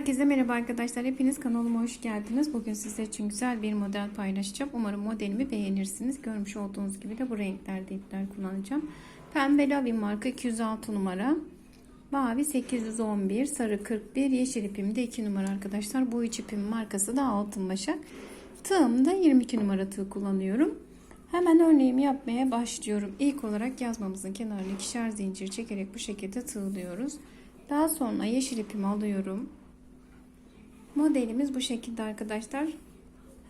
Herkese merhaba arkadaşlar. Hepiniz kanalıma hoş geldiniz. Bugün sizler için güzel bir model paylaşacağım. Umarım modelimi beğenirsiniz. Görmüş olduğunuz gibi de bu renklerde ipler kullanacağım. Pembe Lavin marka 206 numara. Mavi 811, sarı 41, yeşil ipim de 2 numara arkadaşlar. Bu üç ipin markası da Altın Başak. Tığım da 22 numara tığ kullanıyorum. Hemen örneğimi yapmaya başlıyorum. İlk olarak yazmamızın kenarına ikişer zincir çekerek bu şekilde tığlıyoruz. Daha sonra yeşil ipimi alıyorum. Modelimiz bu şekilde arkadaşlar.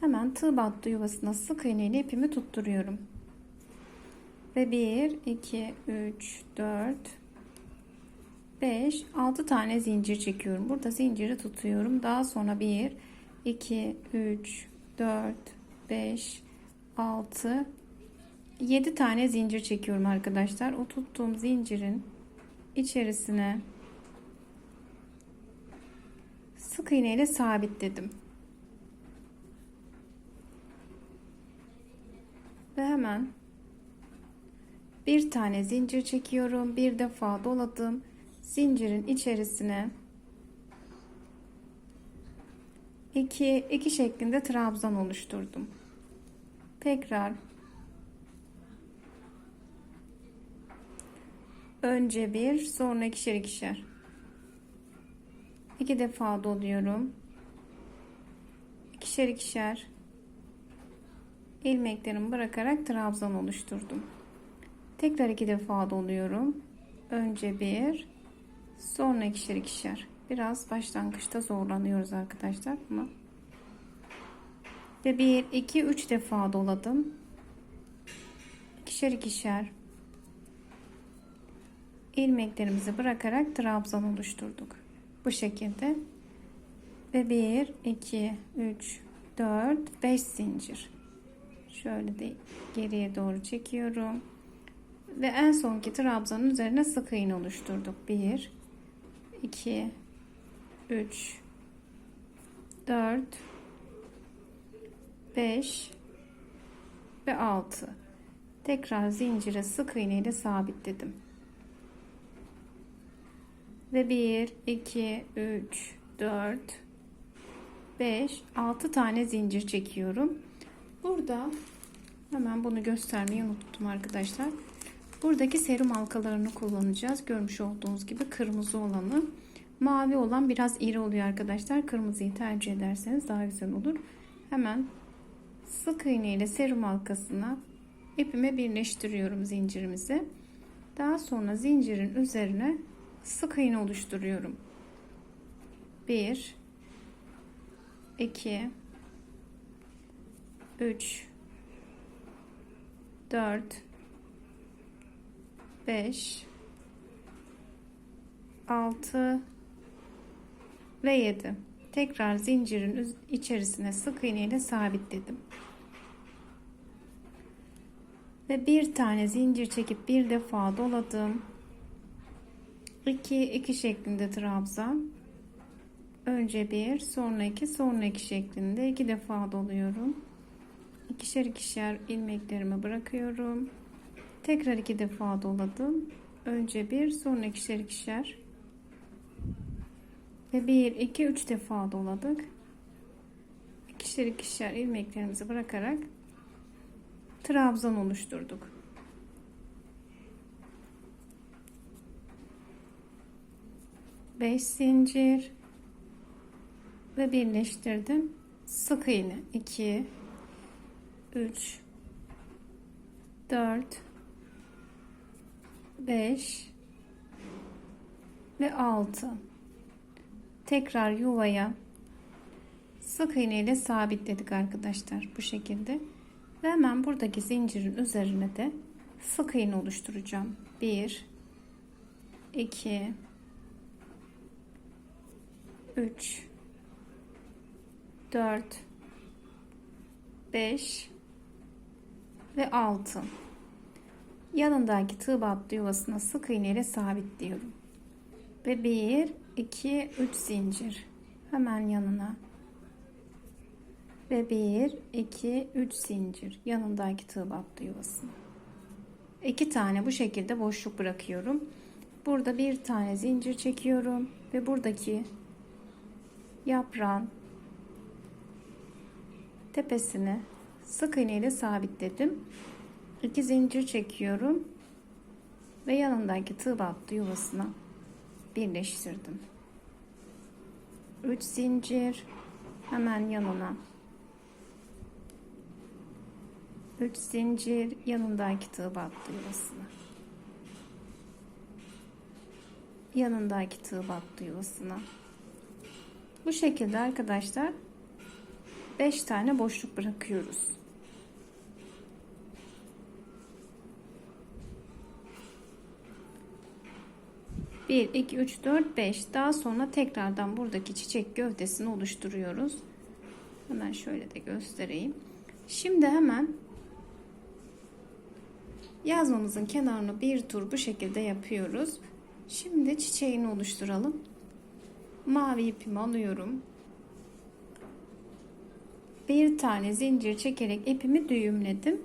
Hemen tığ battı yuvasına sık iğne ile ipimi tutturuyorum. Ve 1, 2, 3, 4, 5, 6 tane zincir çekiyorum. Burada zinciri tutuyorum. Daha sonra 1, 2, 3, 4, 5, 6, 7 tane zincir çekiyorum arkadaşlar. O tuttuğum zincirin içerisine sık iğne ile sabitledim. Ve hemen bir tane zincir çekiyorum. Bir defa doladım. Zincirin içerisine iki, iki şeklinde trabzan oluşturdum. Tekrar önce bir sonra ikişer ikişer iki defa doluyorum ikişer ikişer ilmeklerimi bırakarak trabzan oluşturdum. Tekrar iki defa doluyorum önce bir sonra ikişer ikişer. Biraz başlangıçta zorlanıyoruz arkadaşlar ama. Ve bir iki üç defa doladım. İkişer ikişer ilmeklerimizi bırakarak trabzan oluşturduk bu şekilde. Ve 1 2 3 4 5 zincir. Şöyle de geriye doğru çekiyorum. Ve en sonki trabzanın üzerine sık iğne oluşturduk. 1 2 3 4 5 ve 6 tekrar zincire sık iğne ile sabitledim ve 1 2 3 4 5 6 tane zincir çekiyorum. Burada hemen bunu göstermeyi unuttum arkadaşlar. Buradaki serum halkalarını kullanacağız. Görmüş olduğunuz gibi kırmızı olanı. Mavi olan biraz iri oluyor arkadaşlar. Kırmızıyı tercih ederseniz daha güzel olur. Hemen sık iğne ile serum halkasına ipime birleştiriyorum zincirimizi. Daha sonra zincirin üzerine sık iğne oluşturuyorum. 1 2 3 4 5 6 ve 7 tekrar zincirin içerisine sık iğne ile sabitledim. Ve bir tane zincir çekip bir defa doladım 2 2 şeklinde trabzan. Önce bir sonra iki sonra iki şeklinde. İki defa doluyorum. İkişer ikişer ilmeklerimi bırakıyorum. Tekrar iki defa doladım. Önce bir sonra ikişer ikişer. Ve bir iki üç defa doladık. İkişer ikişer ilmeklerimizi bırakarak trabzan oluşturduk 5 zincir. Ve birleştirdim. Sık iğne. 2 3 4 5 ve 6 tekrar yuvaya sık iğne ile sabitledik arkadaşlar bu şekilde. Ve hemen buradaki zincirin üzerine de sık iğne oluşturacağım. 1 2 3 4 5 ve 6 yanındaki tığ battı yuvasına sık iğne ile sabitliyorum ve 1 2 3 zincir. Hemen yanına. Ve 1 2 3 zincir. Yanındaki tığ battı yuvasına. İki tane bu şekilde boşluk bırakıyorum. Burada bir tane zincir çekiyorum ve buradaki yaprağın tepesine sık iğne ile sabitledim. 2 zincir çekiyorum ve yanındaki tığ battı yuvasına birleştirdim. 3 zincir hemen yanına 3 zincir yanındaki tığ battı yuvasına yanındaki tığ battı yuvasına bu şekilde arkadaşlar 5 tane boşluk bırakıyoruz. Bir, iki, üç, dört, beş. Daha sonra tekrardan buradaki çiçek gövdesini oluşturuyoruz. Hemen şöyle de göstereyim. Şimdi hemen yazmamızın kenarını bir tur bu şekilde yapıyoruz. Şimdi çiçeğini oluşturalım. Mavi ipimi alıyorum bir tane zincir çekerek ipimi düğümledim.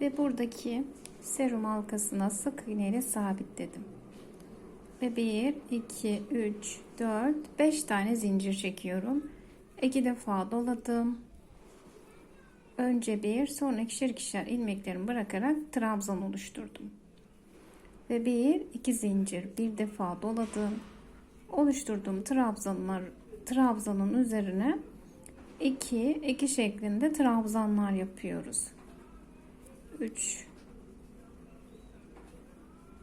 Ve buradaki serum halkasına sık iğne ile sabitledim. Ve 1, 2, 3, 4, 5 tane zincir çekiyorum. 2 defa doladım. Önce bir, sonra ikişer ikişer ilmeklerimi bırakarak trabzan oluşturdum. Ve bir, iki zincir bir defa doladım. Oluşturduğum trabzanlar trabzanın üzerine 2 2 şeklinde trabzanlar yapıyoruz. 3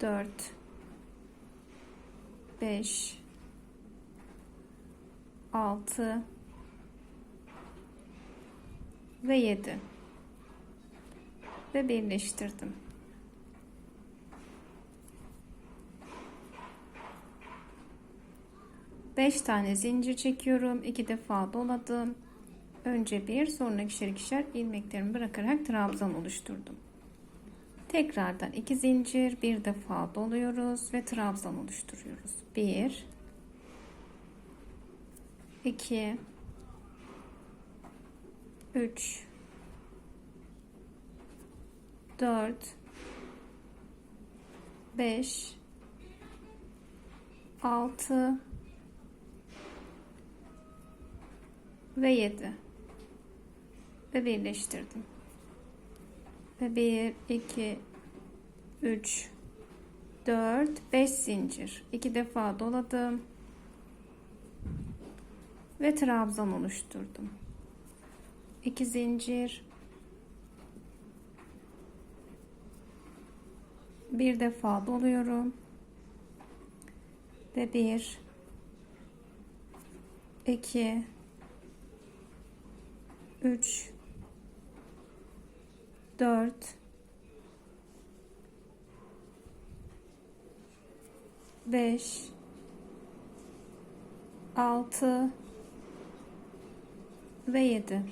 4 5 6 ve 7 ve birleştirdim. Beş tane zincir çekiyorum. iki defa doladım. Önce bir sonra ikişer ikişer ilmeklerimi bırakarak trabzan oluşturdum. Tekrardan iki zincir bir defa doluyoruz ve trabzan oluşturuyoruz. 1 2 3 4 5 6 ve 7 ve birleştirdim. Ve 1, 2, 3, 4, 5 zincir. 2 defa doladım. Ve trabzan oluşturdum. 2 zincir. Bir defa doluyorum. Ve 1 2 3 4 5 6 ve 7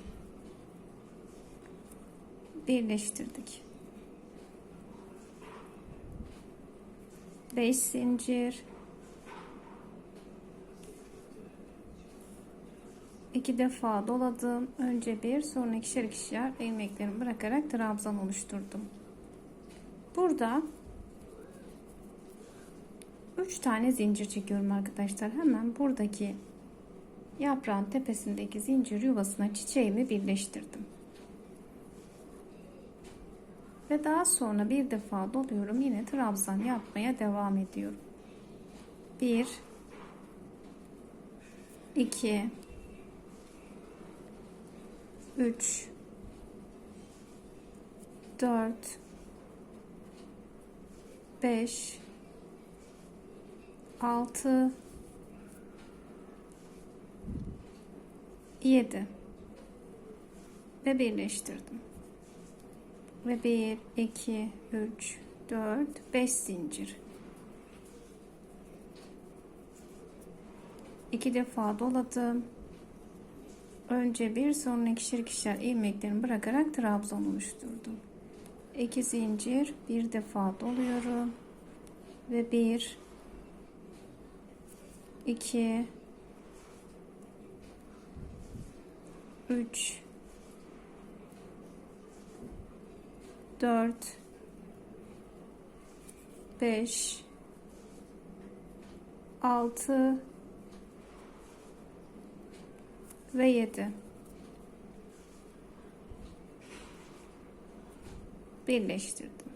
birleştirdik. 5 zincir iki defa doladım. Önce bir sonra ikişer ikişer ilmeklerimi bırakarak trabzan oluşturdum. Burada 3 tane zincir çekiyorum arkadaşlar. Hemen buradaki yaprağın tepesindeki zincir yuvasına çiçeğimi birleştirdim. Ve daha sonra bir defa doluyorum. Yine trabzan yapmaya devam ediyorum. 1 2 3 4 5 6 7 ve birleştirdim. Ve 1 2 3 4 5 zincir. 2 defa doladım. Önce bir sonra ikişer ilmeklerimi bırakarak trabzan oluşturdum. 2 zincir bir defa doluyorum ve 1 2 3 4 5 6 ve 7. Birleştirdim.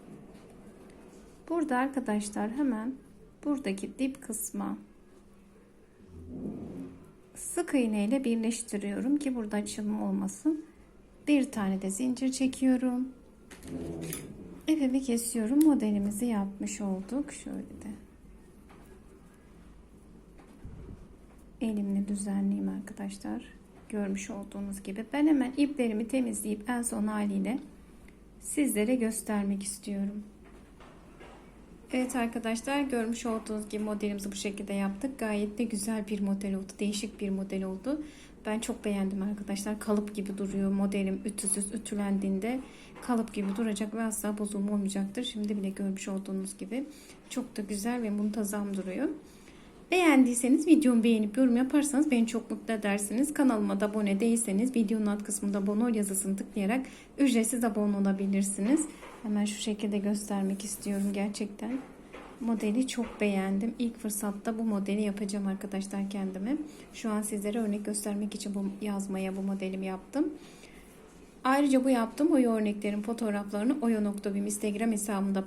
Burada arkadaşlar hemen buradaki dip kısma sık iğne ile birleştiriyorum ki burada açılma olmasın. Bir tane de zincir çekiyorum. İpimi kesiyorum. Modelimizi yapmış olduk. Şöyle de. Elimle düzenleyeyim arkadaşlar. Görmüş olduğunuz gibi. Ben hemen iplerimi temizleyip en son haliyle sizlere göstermek istiyorum. Evet arkadaşlar görmüş olduğunuz gibi modelimizi bu şekilde yaptık. Gayet de güzel bir model oldu. Değişik bir model oldu. Ben çok beğendim arkadaşlar. Kalıp gibi duruyor. Modelim ütüsüz ütülendiğinde kalıp gibi duracak ve asla bozulma olmayacaktır. Şimdi bile görmüş olduğunuz gibi çok da güzel ve muntazam duruyor. Beğendiyseniz videomu beğenip yorum yaparsanız beni çok mutlu edersiniz. Kanalıma da abone değilseniz videonun alt kısmında abone ol yazısını tıklayarak ücretsiz abone olabilirsiniz. Hemen şu şekilde göstermek istiyorum gerçekten. Modeli çok beğendim. İlk fırsatta bu modeli yapacağım arkadaşlar kendime. Şu an sizlere örnek göstermek için bu yazmaya bu modelimi yaptım. Ayrıca bu yaptığım oya örneklerin fotoğraflarını oya.bim Instagram hesabımda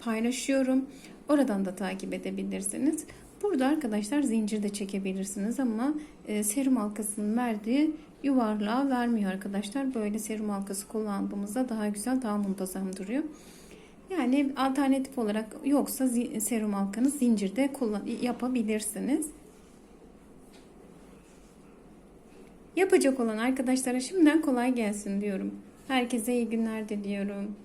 paylaşıyorum. Oradan da takip edebilirsiniz. Burada arkadaşlar zincir de çekebilirsiniz ama e, serum halkasının verdiği yuvarlığa vermiyor arkadaşlar. Böyle serum halkası kullandığımızda daha güzel, daha muntazam duruyor. Yani alternatif olarak yoksa serum halkanız zincirde kullan yapabilirsiniz. Yapacak olan arkadaşlara şimdiden kolay gelsin diyorum. Herkese iyi günler diliyorum.